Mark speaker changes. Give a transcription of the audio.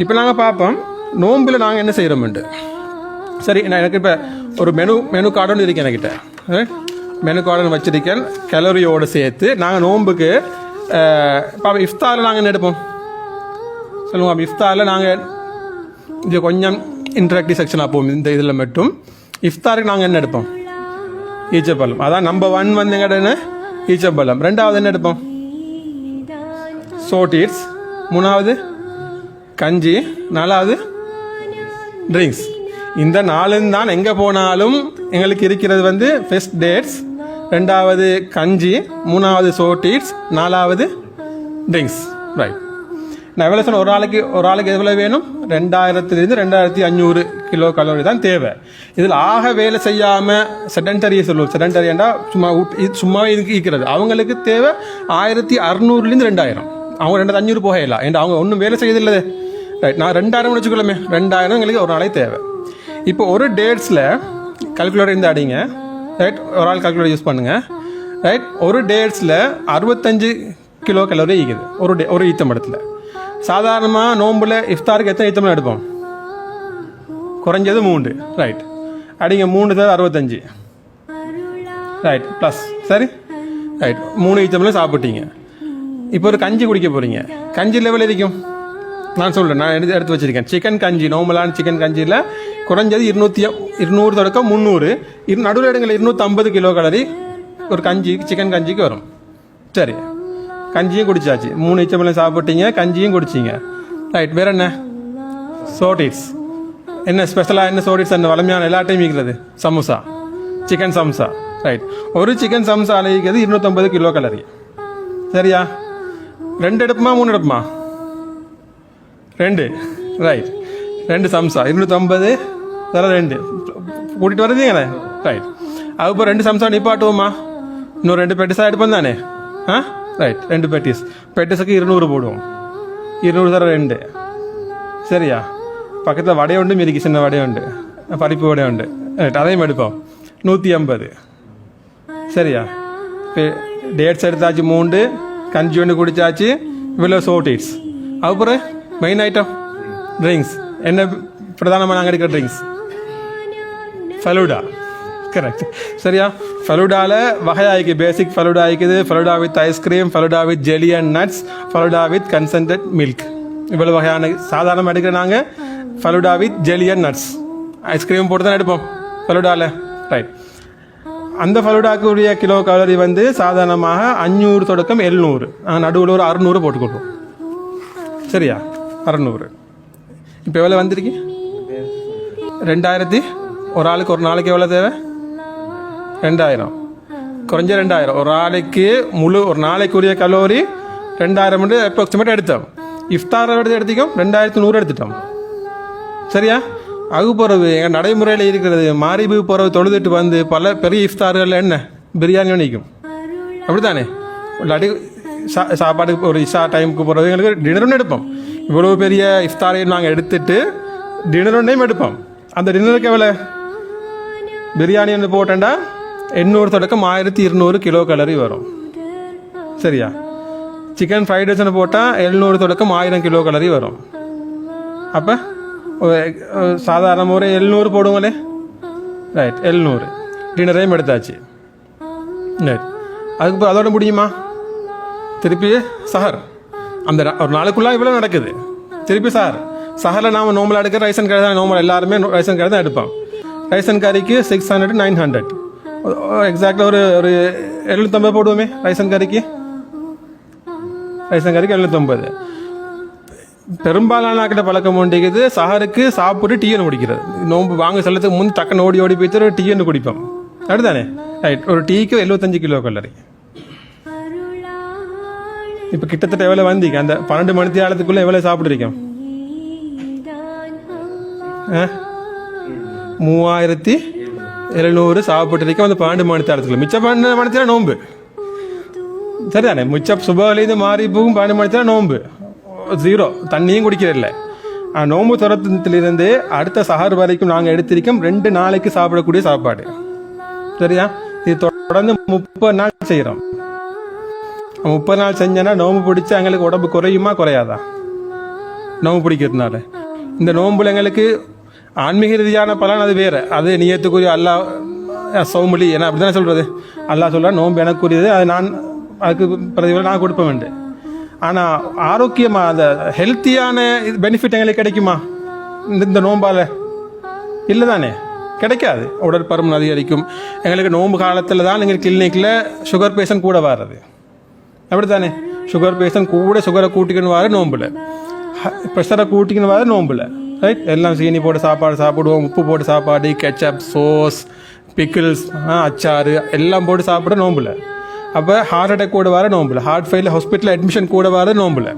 Speaker 1: இப்போ நாங்கள் பார்ப்போம் நோம்பில் நாங்கள் என்ன செய்கிறோம்ட்டு சரி நான் எனக்கு இப்போ ஒரு மெனு மெனு கார்டு இருக்கேன் என்கிட்ட மெனு கார்டு வச்சிருக்கேன். கலோரியோடு சேர்த்து நாங்கள் நோம்புக்கு இப்போ இஃப்தாரில் நாங்கள் என்ன எடுப்போம்? சொல்லுங்கள் அப்போ இஃப்தாரில் நாங்கள் இது கொஞ்சம் இன்ட்ராக்டிவ் செக்ஷனாக போகும். இந்த இதில் மட்டும். இஃப்தாருக்கு நாங்கள் என்ன எடுப்போம்? ஈச்சப்பழம். அதான் நம்பர் ஒன் வந்து எங்கிட்ட ஈச்சப்பழம். ரெண்டாவது என்ன எடுப்போம்? சோட்டீட்ஸ் மூணாவது? கஞ்சி நாலாவது ட்ரிங்க்ஸ் இந்த நாளும் தான் எங்கே போனாலும் எங்களுக்கு இருக்கிறது வந்து ஃபெஸ்ட் டேட்ஸ் ரெண்டாவது கஞ்சி மூணாவது சோட்டீட்ஸ் நாலாவது ட்ரிங்க்ஸ் ரைட் நான் எவ்வளோ சொன்ன ஒரு ஆளுக்கு ஒரு ஆளுக்கு எவ்வளோ வேணும்? ரெண்டாயிரத்துலேருந்து ரெண்டாயிரத்தி அஞ்சூறு கிலோ கலோரி தான் தேவை. இதில் ஆக வேலை செய்யாமல் செடன்டரியை சொல்லுவோம். செடன்டரியாண்டா சும்மா இது சும்மா இதுக்கு இருக்கிறது. அவங்களுக்கு தேவை ஆயிரத்தி அறநூறுலேருந்து ரெண்டாயிரம். அவங்க ரெண்டு அஞ்சூறு போகலாம் ஏன்டா அவங்க ஒன்றும் வேலை செய்யறதில்லை ரைட் நான் ரெண்டாயிரம் வச்சுக்கலாமே ரெண்டாயிரம் எங்களுக்கு ஒரு நாளே தேவை. இப்போ ஒரு டேட்ஸில் கல்குலேட்டர் இருந்து அடிங்க. ரைட் ஒரு ஆள் கல்குலேட்டர் யூஸ் பண்ணுங்கள் ரைட் ஒரு டேட்ஸில் அறுபத்தஞ்சு கிலோ கலோரி இருக்குது ஒரு டே ஒரு ஈத்தம்படத்தில் சாதாரணமாக நோம்பில் இஃப்தாருக்கு எத்தனை ஈத்தம்பழம் எடுப்போம்? குறைஞ்சது மூன்று. ரைட் அடிங்க மூணு தவிர அறுபத்தஞ்சு. ரைட் ப்ளஸ் சரி? ரைட் மூணு ஈத்தம்பழம் சாப்பிட்டீங்க. இப்போ ஒரு கஞ்சி குடிக்க போகிறீங்க கஞ்சி லெவல் இருக்கும் நான் சொல்கிறேன் நான் எடுத்து எடுத்து வச்சிருக்கேன். சிக்கன் கஞ்சி நார்மலான சிக்கன் கஞ்சியில் குறைஞ்சது இருநூத்தி இருநூறு தொடக்கம் முந்நூறு. இரு நடுவில் இடங்களில் இருநூற்றம்பது கிலோ கலரி ஒரு கஞ்சி சிக்கன் கஞ்சிக்கு வரும். சரி. கஞ்சியும் குடிச்சாச்சு. மூணு இச்சம்பளம் சாப்பிட்டீங்க கஞ்சியும் குடிச்சிங்க. ரைட் வேற என்ன? சோடிட்ஸ் என்ன ஸ்பெஷலாக என்ன சோடிட்ஸ் என்ன வளமையான எல்லா டைம் இருக்கிறது. சமோசா. சிக்கன் சம்சா. ரைட் ஒரு சிக்கன் சம்சா அழைக்கிறது இருநூற்றம்பது கிலோ கலரி சரியா? ரெண்டு எடுப்புமா மூணு எடுப்புமா? ரெண்டு. ரைட் ரெண்டு சம்சா இருநூற்றம்பது தர ரெண்டு. கூட்டிகிட்டு வர்றதுங்களே ரைட் அதுப்போ ரெண்டு சம்சா நிப்பாட்டுவோமா இன்னும் ரெண்டு பெட்டிஸாக எடுப்போம் தானே? ஆ? ரைட் ரெண்டு பெட்டிஸ் பெட்டிஸுக்கு இருநூறு போடுவோம். இருநூறு தர ரெண்டு. சரியா? பக்கத்தில் வடை உண்டு மீதிக்கு சின்ன வடை உண்டு. பருப்பு வடை உண்டு. ரைட் அதையும் எடுப்போம். நூற்றி ஐம்பது. சரியா? டேட்ஸ் எடுத்தாச்சு மூண்டு கஞ்சி ஒன்று குடிச்சாச்சு இவ்வளோ சோட்டிட்ஸ் அப்புறம் மெயின் ஐட்டம் ட்ரிங்க்ஸ் என்ன பிரதானமாக நாங்கள் எடுக்கிற ட்ரிங்க்ஸ் ஃபலூடா கரெக்ட் சரியா ஃபலூடாவில் வகையாயிக்கு basic falooda ஆயிக்குது falooda with ice cream falooda with jelly and nuts falooda with concentrate milk இவ்வளோ வகையான சாதாரணமாக எடுக்கிற நாங்கள் falooda with jelly and nuts ice cream போட்டு தான் எடுப்போம் ஃபலூடாவில் ரைட் அந்த ஃபலூடாக்கு உரிய கிலோ கலோரி வந்து சாதாரணமாக அஞ்சூறு தொடக்கம் எழுநூறு. நடுவில் ஒரு அறுநூறு போட்டுக்கொள்வோம். சரியா? அறநூறு. இப்போ எவ்வளோ வந்திருக்கு? ரெண்டாயிரத்தி ஒரு ஆளுக்கு ஒரு நாளைக்கு எவ்வளோ தேவை? ரெண்டாயிரம். குறைஞ்ச ரெண்டாயிரம். ஒரு ஆளுக்கு முழு ஒரு நாளைக்குரிய கலோரி ரெண்டாயிரம் அப்ராக்சிமேட் எடுத்தோம். இஃப்தாரை எடுத்து எடுத்துக்கோம் ரெண்டாயிரத்தி நூறு எடுத்துட்டோம். சரியா? அகு எங்கள் நடைமுறையில் இருக்கிறது. மாரிபு போகிறது தொழுதுட்டு வந்து பல பெரிய இஃப்தார்கள் என்ன? பிரியாணி நிற்கும் அப்படித்தானே? இல்லாட்டி சா சாப்பாடுக்கு ஒரு இஷா டைமுக்கு போகிறது எங்களுக்கு டின்னர் ஒன்று எடுப்போம். இவ்வளோ பெரிய இஃப்தாரையும் நாங்கள் எடுத்துட்டு டின்னர் ஒன்றையும் எடுப்போம். அந்த டின்னருக்கு எவ்வளோ பிரியாணி ஒன்று போட்டேன்டா எண்ணூறு தொடக்கம் ஆயிரத்தி இருநூறு கிலோ கலரி வரும். சரியா? சிக்கன் ஃப்ரைட் ரைஸ் போட்டால் எழுநூறு தொடக்கம் ஆயிரம் கிலோ கலரி வரும். அப்போ? சாதாரண ஒரு எழுநூறு போடுங்களே ரைட் எழுநூறு டின்னரையும் எடுத்தாச்சு ரைட் அதுக்கு அதோட முடியுமா திருப்பி சஹர் அந்த ஒரு நாளுக்குள்ளே இவ்வளோ நடக்குது திருப்பி சார் சஹரில் நாம் நோம்பலாக எடுக்கிற ரைசன் கறி தான் நோம்பல் எல்லாருமே ரைசன் கறி தான் எடுப்போம் ரைசன் கறிக்கு சிக்ஸ் ஹண்ட்ரட் நைன் ஹண்ட்ரட் எக்ஸாக்டாக ஒரு ஒரு எழுநூற்றம்பது போடுவோமே ரைசன் கறிக்கு ரைசன் கறிக்கு எழுநூற்றம்பது பெரும்பாலான கிட்ட பழக்கம் வேண்டியது சஹருக்கு சாப்பிட்டு டீ ஒன்று குடிக்கிறது. நோம்பு வாங்க செல்லத்துக்கு முன் டக்குன்னு ஓடி ஓடி போய்த்து ஒரு டீ ஒன்று குடிப்போம். அப்படிதானே ரைட் ஒரு டீக்கு எழுபத்தஞ்சு கிலோ கல்லரி இப்போ கிட்டத்தட்ட எவ்வளோ வந்தீங்க அந்த பன்னெண்டு மணி நேரத்துக்குள்ளே எவ்வளோ சாப்பிட்ருக்கோம் மூவாயிரத்தி எழுநூறு சாப்பிட்டுருக்கோம் அந்த பன்னெண்டு மணி நேரத்துக்குள்ள மிச்சம் பன்னெண்டு மணி நேரம் நோம்பு சரிதானே? மிச்சம் சுபகலேருந்து மாறி போகும் பன்னெண்டு மணி நேரம் நோம்பு ஜீரோ தண்ணியும் குடிக்கிறதில்ல. நோம்பு துரத்திலிருந்து அடுத்த சஹார் வரைக்கும் நாங்கள் எடுத்திருக்கோம் ரெண்டு நாளைக்கு சாப்பிடக்கூடிய சாப்பாடு. சரியா? இது தொடர்ந்து முப்பது நாள் செய்கிறோம் முப்பது நாள் செஞ்சோன்னா நோம்பு பிடிச்சா எங்களுக்கு உடம்பு குறையுமா? குறையாதா? நோம்பு பிடிக்கிறதுனால. இந்த நோம்புல எங்களுக்கு ஆன்மீக ரீதியான பலன் அது வேறு. அது நியத்துக்குரிய அல்லாஹ் சௌமொழி என்ன அப்படி தானே சொல்கிறது அல்லாஹ் சொல்ற நோம்பு எனக்குரியது அது நான் அதுக்கு பிரதிபலம் நான் கொடுப்பேன் வேண்டும் ஆனால் ஆரோக்கியமாக அந்த ஹெல்த்தியான பெனிஃபிட் எங்களுக்கு கிடைக்குமா? இந்த இந்த நோம்பால்? இல்லை தானே கிடைக்காது. உடற்பருமன் அதிகரிக்கும். எங்களுக்கு நோம்பு காலத்தில் தான் எங்கள் கிளினிக்கில் சுகர் பேஷண்ட் கூட வர்றது. அப்படி தானே சுகர் பேஷண்ட் கூட சுகரை கூட்டிக்கணும் வர நோம்பில். ப்ரெஷரை கூட்டிக்கணும் வர நோம்பில். ரைட் எல்லாம் சீனி போட்டு சாப்பாடு சாப்பிடுவோம். உப்பு போட்டு சாப்பாடு கெச்சப் சோஸ் பிக்கிள்ஸ் அச்சாறு எல்லாம் போட்டு சாப்பிட நோம்பில். அப்போ ஹார்ட் அட்டாக் கூட வர நோம்பில். ஹார்ட் ஃபெயில் ஹாஸ்பிட்டல் அட்மிஷன் கூட வர நோம்பில்.